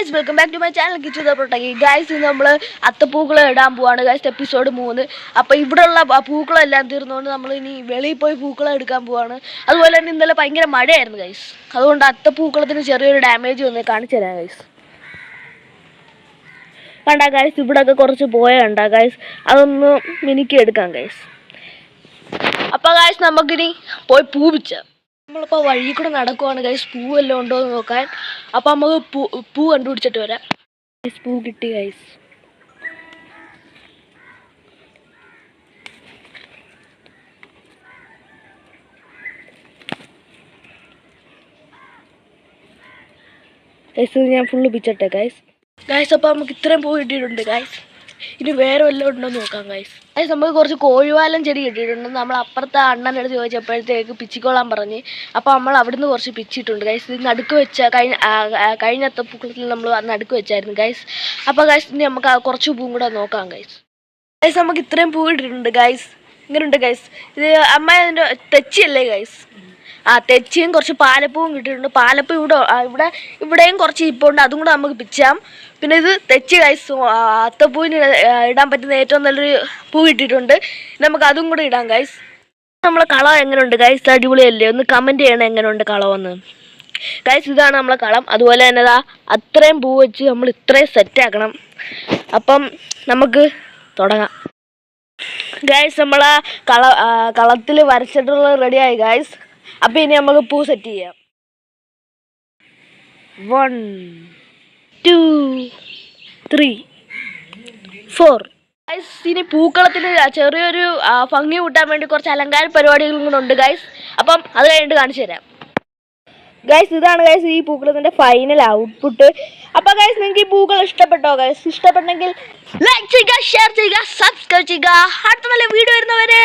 Guys welcome back to my channel Kichu പ്രൊട്ടക്കി guys ഇന്ന് നമ്മൾ അത്തപ്പൂക്കൾ ഇടാൻ പോവാണ്. ഗൈസ് എപ്പിസോഡ് മൂന്ന്. അപ്പോൾ ഇവിടെയുള്ള പൂക്കളെല്ലാം തീർന്നുകൊണ്ട് നമ്മൾ ഇനി വെളിയിൽ പോയി പൂക്കൾ എടുക്കാൻ പോവാണ്. അതുപോലെ തന്നെ ഇന്നലെ ഭയങ്കര മഴയായിരുന്നു ഗൈസ് അതുകൊണ്ട് അത്തപ്പൂക്കളത്തിന് ചെറിയൊരു ഡാമേജ് വന്ന് കാണിച്ചു തരാം ഗൈസ് കണ്ട ഗൈസ് ഇവിടെയൊക്കെ കുറച്ച് പോയ കണ്ട ഗൈസ് അതൊന്ന് മിനുക്കി എടുക്കാം ഗൈസ് അപ്പോൾ ഗൈസ് നമുക്കിനി പോയി പൂ പിച്ച നമ്മളിപ്പോൾ വഴി കൂടെ നടക്കുവാണ് ഗൈസ് പൂ എല്ലാം ഉണ്ടോ എന്ന് നോക്കാൻ. അപ്പോൾ നമുക്ക് പൂ പൂ കണ്ടുപിടിച്ചിട്ട് വരാം. ഗൈസ് പൂ കിട്ടി ഗൈസ് ഗൈസ് ഞാൻ ഫുള്ള് പിച്ചട്ടെ ഗൈസ് ഗൈസ് അപ്പോൾ നമുക്ക് ഇത്രയും പൂ കിട്ടിയിട്ടുണ്ട് ഗൈസ് ഇനി വേറെ വല്ലതും ഉണ്ടോ നോക്കാം ഗൈസ് അതായത് നമുക്ക് കുറച്ച് കോഴിവാലം ചെടി കിട്ടിയിട്ടുണ്ട്. നമ്മൾ അപ്പുറത്തെ അണ്ണന്റെ അടുത്ത് ചോദിച്ചപ്പോഴത്തേക്ക് പിച്ചിക്കോളാൻ പറഞ്ഞ്. അപ്പോൾ നമ്മൾ അവിടുന്ന് കുറച്ച് പിച്ചിട്ടുണ്ട് ഗൈസ് ഇത് നടുക്ക് വെച്ച കഴിഞ്ഞ കഴിഞ്ഞ അത്തപ്പൂക്കളത്തിൽ നമ്മൾ നടുക്ക് വെച്ചായിരുന്നു ഗൈസ് അപ്പോൾ ഗൈസ് ഇനി നമുക്ക് കുറച്ച് പൂവും കൂടെ നോക്കാം ഗൈസ് ഗൈസ് നമുക്ക് ഇത്രയും പൂ ഇട്ടിട്ടുണ്ട് ഗൈസ് ഇങ്ങനെയുണ്ട് ഗൈസ് ഇത് അമ്മ തെച്ചിയല്ലേ ഗൈസ് ആ തെച്ചിയും കുറച്ച് പാലപ്പവും കിട്ടിയിട്ടുണ്ട്. പാലപ്പൂ ഇവിടെ ഇവിടെ ഇവിടെയും കുറച്ച് ഇപ്പുണ്ട് അതും കൂടെ നമുക്ക് പിച്ചാം പിന്നെ ഇത് തെച്ചി കൈസ് അത്തപ്പൂവിന് ഇട- ഇടാൻ പറ്റുന്ന ഏറ്റവും നല്ലൊരു പൂ കിട്ടിയിട്ടുണ്ട്. നമുക്ക് അതും കൂടെ ഇടാം ഗൈസ് നമ്മളെ കളം എങ്ങനെയുണ്ട് ഗൈസ് അടിപൊളിയല്ലേ? ഒന്ന് കമന്റ് ചെയ്യണം എങ്ങനെയുണ്ട് കളമെന്ന് ഗൈസ് ഇതാണ് നമ്മളെ കളം. അതുപോലെ തന്നെ അതാ അത്രയും പൂ വെച്ച് നമ്മൾ ഇത്രയും സെറ്റ് ആക്കണം. അപ്പം നമുക്ക് തുടങ്ങാം. ഗൈസ് നമ്മളെ കള കളത്തിൽ വരച്ചിട്ടുള്ളത് റെഡിയായി ഗൈസ് അപ്പം ഇനി നമുക്ക് പൂ സെറ്റ് ചെയ്യാം. One two three four guys ഇനി പൂക്കളത്തിന് ചെറിയൊരു ഭംഗി കൂട്ടാൻ വേണ്ടി കുറച്ച് അലങ്കാര പരിപാടികളും കൂടെ ഉണ്ട് ഗൈസ് അപ്പം അത് കഴിഞ്ഞിട്ട് കാണിച്ചു തരാം. ഗൈസ് ഇതാണ് ഗൈസ് ഈ പൂക്കളത്തിന്റെ ഫൈനൽ ഔട്ട്പുട്ട് അപ്പോൾ ഗൈസ് നിങ്ങൾക്ക് ഈ പൂക്കൾ ഇഷ്ടപ്പെട്ടോ ഗൈസ് ഇഷ്ടപ്പെട്ടെങ്കിൽ ലൈക്ക് ചെയ്യുക ഷെയർ ചെയ്യുക സബ്സ്ക്രൈബ് ചെയ്യുക. അടുത്ത നല്ല വീഡിയോ വരുന്നവരെ